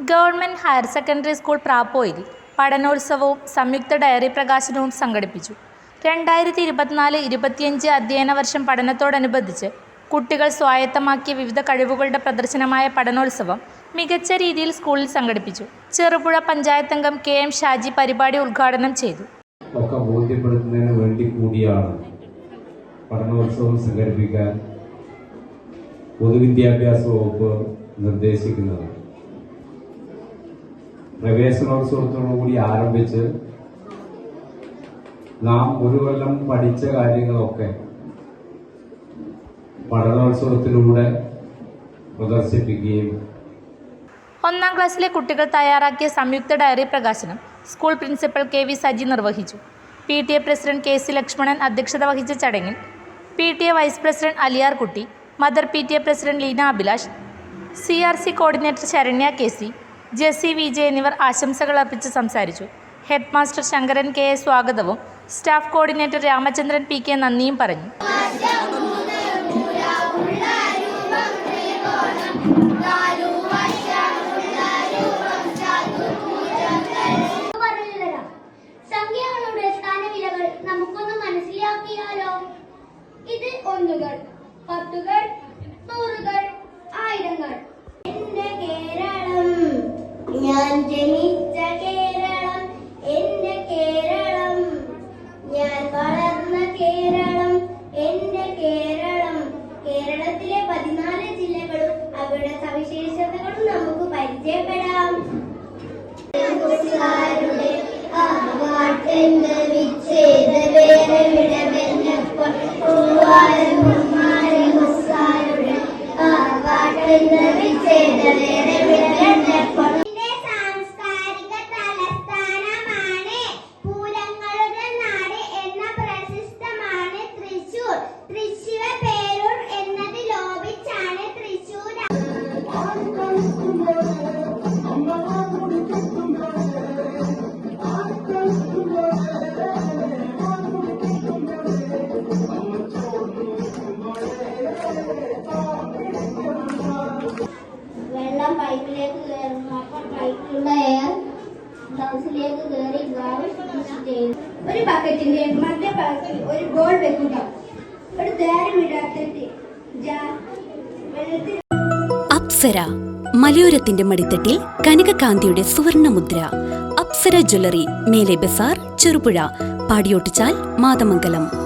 Government higher secondary school പ്രാപ്പോയിൽ പഠനോത്സവവും സംയുക്ത ഡയറി പ്രകാശനവും സംഘടിപ്പിച്ചു. രണ്ടായിരത്തി ഇരുപത്തിനാല് ഇരുപത്തിയഞ്ച് അധ്യയന വർഷം പഠനത്തോടനുബന്ധിച്ച് കുട്ടികൾ സ്വായത്തമാക്കിയ വിവിധ കഴിവുകളുടെ പ്രദർശനമായ പഠനോത്സവം മികച്ച രീതിയിൽ സ്കൂളിൽ സംഘടിപ്പിച്ചു. ചെറുപുഴ പഞ്ചായത്ത് അംഗം കെ എം ഷാജി പരിപാടി ഉദ്ഘാടനം ചെയ്തു. ബോധ്യപ്പെടുത്തുന്നതിന് വേണ്ടി കൂടിയാണ് പഠനോത്സവം സംഘടിപ്പിക്കാൻ പൊതുവിദ്യാഭ്യാസ വകുപ്പ് നിർദ്ദേശിക്കുന്നത്. പ്രവേശനോത്സവത്തോടുകൂടി ആരംഭിച്ച് നാം ഒരു കൊല്ലം പഠിച്ച കാര്യങ്ങളൊക്കെ പഠനോത്സവത്തിലൂടെ പ്രദർശിപ്പിക്കുകയും ഒന്നാം ക്ലാസ്സിലെ കുട്ടികൾ തയ്യാറാക്കിയ സംയുക്ത ഡയറി പ്രകാശനം school principal K V Saji നിർവഹിച്ചു. P T A president K C Lakshmanan അധ്യക്ഷത വഹിച്ച ചടങ്ങിൽ P T A vice president Aliyar Kutty mother P T A president Leena Abhilash C R C coordinator Saranya K C Jessy V J എന്നിവർ ആശംസകൾ അർപ്പിച്ച് സംസാരിച്ചു. Head master Sankaran K A സ്വാഗതവും staff coordinator Ramachandran P K നന്ദിയും പറഞ്ഞു. നമുക്കൊന്ന് മനസ്സിലാക്കിയാലോ? ഇത് ഒന്നുകൾ പത്തുകൾ നൂറുകൾ ആയിരങ്ങൾ. എന്റെ കേരളം ഞാൻ ജനിച്ച കേരളം. എന്റെ കേരളം ഞാൻ വളർന്ന കേരളം. എന്റെ കേരളം കേരളത്തിലെ പതിനാല് ജില്ലകളും അവരുടെ സവിശേഷതകളും നമുക്ക് പരിചയപ്പെടാം. ആവാട്ടെന്ന് വിച്ഛേദ പൈപ്പിലേക്ക് കയറുന്നു അപ്പോൾ പൈപ്പിലുള്ള എയർ ഗ്ലൗസിലേക്ക് കയറി ഒരു ബക്കറ്റിന്റെ മധ്യഭാഗത്തിൽ ഒരു ബോൾ വെക്കുക. ഒരു ദ്വാരമിടാത്ത അപ്സര മലയോരത്തിന്റെ മടിത്തട്ടിൽ കനകകാന്തിയുടെ സുവർണമുദ്ര. അപ്സര ജ്വല്ലറി മേലെ ബസാർ ചെറുപുഴ പാടിയോട്ടിച്ചാൽ മാതമംഗലം.